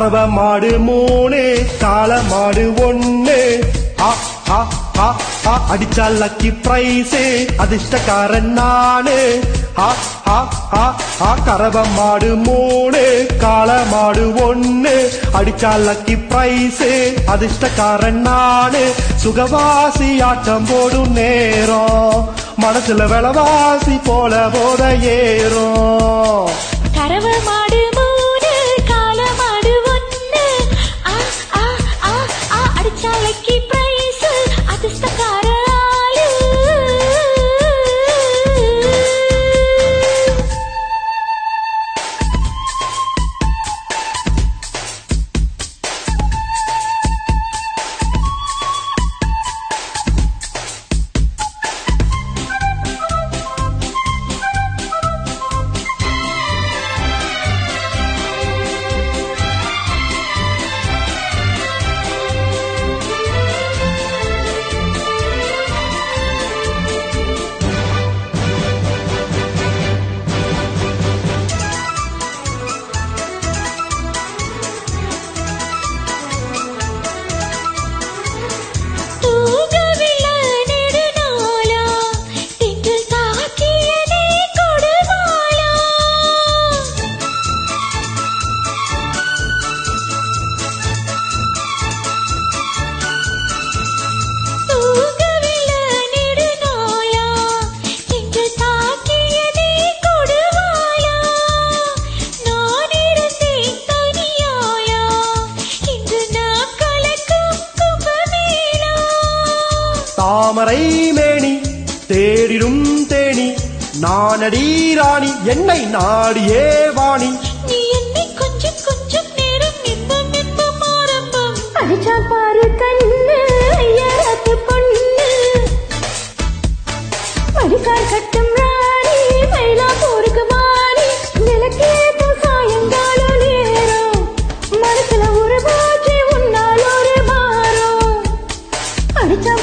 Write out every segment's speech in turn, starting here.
கறவ மாடு மூணு கால மாடு ஒண்ணு. அடிச்சா லக்கி பிரைஸ் அதிர்ஷ்டக்காரன் நானு. ஆ கறவ மாடு மூணு கால மாடு ஒண்ணு. அடிச்சா லக்கி பிரைஸ் அதிர்ஷ்டக்காரன் நானு. சுகவாசி ஆட்டம் போடும் நேரம் மனசுல விளவாசி போல போத ஏறும். தாமரை மேனி தேரிடும் தேனி நானடி ராணி என்னை நாடியே வாணி. பாரு கண்ணு பொண்ணு. படிக்கார் கட்டும் ராணி மயிலா போருக்கு மாறி. நிலக்கே சாயங்காலம் நேரம். மனசுல ஒரு பாஜி உன்னால் ஒரு மாறும். படிச்சா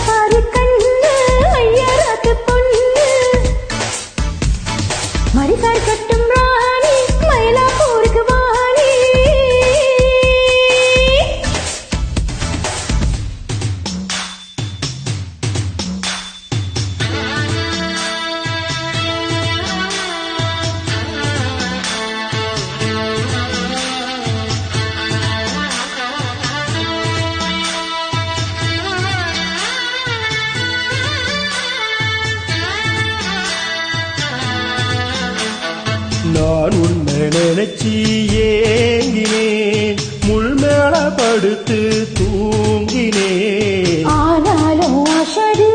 நான் உன்னை நினைச்சி ஏங்கினேன். முள் மேல படுத்து தூங்கினேன். ஆனாலும் அசடு.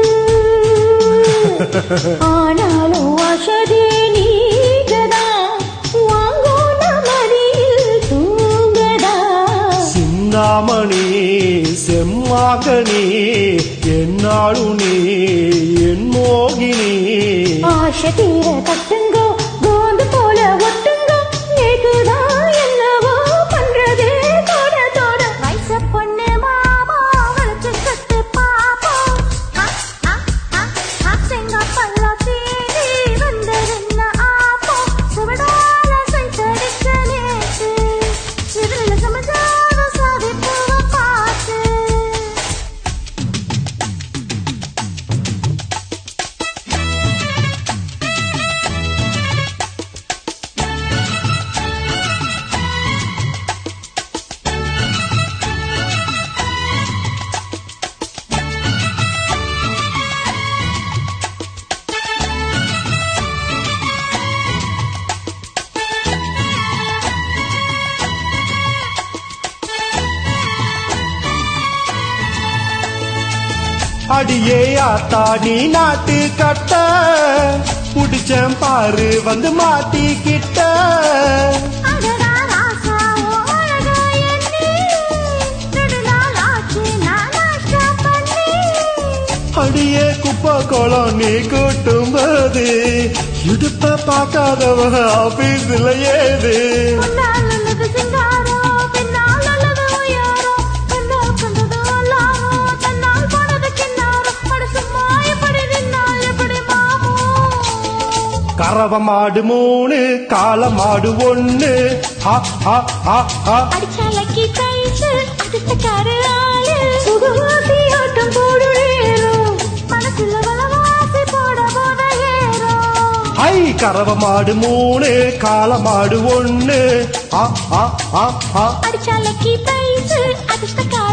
ஆனாலும் அசடு நீங்கதா. வாங்கோன மடியில் தூங்கதா. சிந்தாமணி செம்மாகனே என்னாலும் நீ என் மோகினி. ஆசை தீர அடியே ஆத்தா நீ நாட்டு கட்ட. புடிச்சம் பாரு வந்து மாட்டிக்கிட்ட. அடியே குப்ப குளம் நீ கூட்டும் போது இடுப்ப பார்க்காதவங்க ஆபீஸ்ல ஏது? கறவ மாடு மூணு கால மாடு ஒண்ணு ஐ கறவ மாடு மூணு கால மாடு ஒண்ணு அடிச்சாலைக்கு பைசு அதிர்ஷ்டக்கார